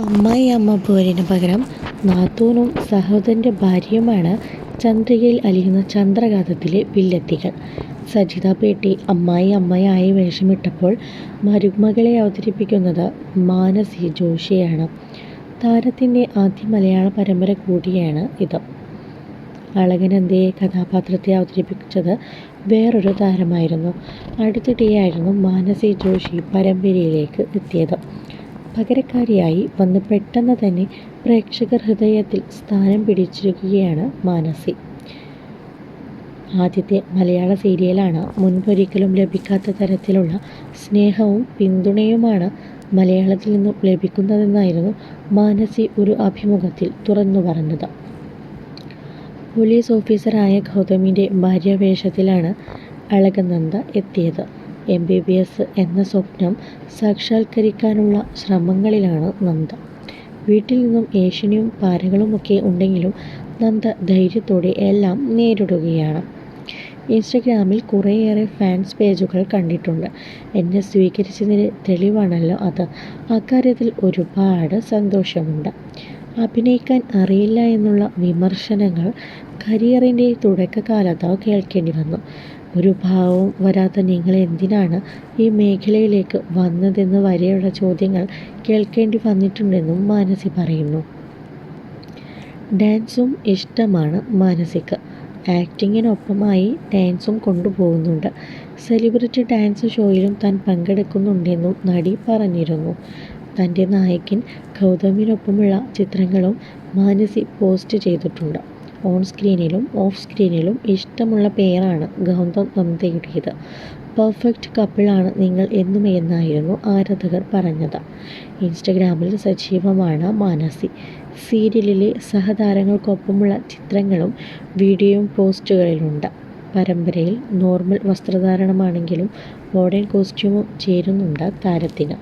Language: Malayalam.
അമ്മായി അമ്മ പോരിന് പകരം നാത്തൂനും സഹോദരന്റെ ഭാര്യയുമാണ് ചന്ദ്രികയിൽ അലിയുന്ന ചന്ദ്രഘാതത്തിലെ വില്ലത്തികൾ. സജിത പേട്ടി അമ്മായി അമ്മയായി വേഷമിട്ടപ്പോൾ മരുമകളെ അവതരിപ്പിക്കുന്നത് മാനസി ജോഷിയാണ്. താരത്തിന്റെ ആദ്യ മലയാള പരമ്പര കൂടിയാണ് ഇത്. അളകനന്ദയെ കഥാപാത്രത്തെ അവതരിപ്പിച്ചത് വേറൊരു താരമായിരുന്നു. അടുത്തിടെയായിരുന്നു മാനസി ജോഷി പരമ്പരയിലേക്ക് എത്തിയത്. പകരക്കാരിയായി വന്ന് പെട്ടെന്ന് തന്നെ പ്രേക്ഷകർ ഹൃദയത്തിൽ സ്ഥാനം പിടിച്ചിരിക്കുകയാണ് മാനസി. ആദ്യത്തെ മലയാള സീരിയലാണ്. മുൻപൊരിക്കലും ലഭിക്കാത്ത തരത്തിലുള്ള സ്നേഹവും പിന്തുണയുമാണ് മലയാളത്തിൽ നിന്നും ലഭിക്കുന്നതെന്നായിരുന്നു മാനസി ഒരു അഭിമുഖത്തിൽ തുറന്നു പറഞ്ഞത് പോലീസ് ഓഫീസറായ ഗൗതമിന്റെ ഭാര്യാവേഷത്തിലാണ് അളകനന്ദ എത്തിയത്. എംബിബിഎസ് എന്ന സ്വപ്നം സാക്ഷാത്കരിക്കാനുള്ള ശ്രമങ്ങളിലാണ് നന്ദ. വീട്ടിൽ നിന്നും ഏഷണിയും പാരകളുമൊക്കെ ഉണ്ടെങ്കിലും നന്ദ ധൈര്യത്തോടെ എല്ലാം നേരിടുകയാണ്. ഇൻസ്റ്റഗ്രാമിൽ കുറേയേറെ ഫാൻസ് പേജുകൾ കണ്ടിട്ടുണ്ട്. എന്നെ സ്വീകരിച്ചതിന് തെളിവാണല്ലോ അത്. അക്കാര്യത്തിൽ ഒരുപാട് സന്തോഷമുണ്ട്. അഭിനയിക്കാൻ അറിയില്ല എന്നുള്ള വിമർശനങ്ങൾ കരിയറിന്റെ തുടക്കകാലത്ത് കേൾക്കേണ്ടി വന്നു. ഒരു ഭാവവും വരാത്ത നിങ്ങൾ എന്തിനാണ് ഈ മേഖലയിലേക്ക് വന്നതെന്ന് വരെയുള്ള ചോദ്യങ്ങൾ കേൾക്കേണ്ടി വന്നിട്ടുണ്ടെന്നും മാനസി പറയുന്നു. ഡാൻസും ഇഷ്ടമാണ് മാനസിക്ക്. ആക്ടിങ്ങിനൊപ്പമായി ഡാൻസും കൊണ്ടുപോകുന്നുണ്ട്. സെലിബ്രിറ്റി ഡാൻസ് ഷോയിലും താൻ പങ്കെടുക്കുന്നുണ്ടെന്നും നടി പറഞ്ഞിരുന്നു. തന്റെ നായകൻ ഗൗതമിനൊപ്പമുള്ള ചിത്രങ്ങളും മാനസി പോസ്റ്റ് ചെയ്തിട്ടുണ്ട്. ഓൺ സ്ക്രീനിലും ഓഫ് സ്ക്രീനിലും ഇഷ്ടമുള്ള പേരാണ് ഗൗതം നന്ദയുടേത്. പെർഫെക്റ്റ് കപ്പിളാണ് നിങ്ങൾ എന്നും എന്നായിരുന്നു ആരാധകർ പറഞ്ഞത്. ഇൻസ്റ്റഗ്രാമിൽ സജീവമാണ് മാനസി. സീരിയലിലെ സഹതാരങ്ങൾക്കൊപ്പമുള്ള ചിത്രങ്ങളും വീഡിയോയും പോസ്റ്റുകളിലുണ്ട്. പരമ്പരയിൽ നോർമൽ വസ്ത്രധാരണമാണെങ്കിലും മോഡേൺ കോസ്റ്റ്യൂമും ചേരുന്നുണ്ട് താരത്തിന്.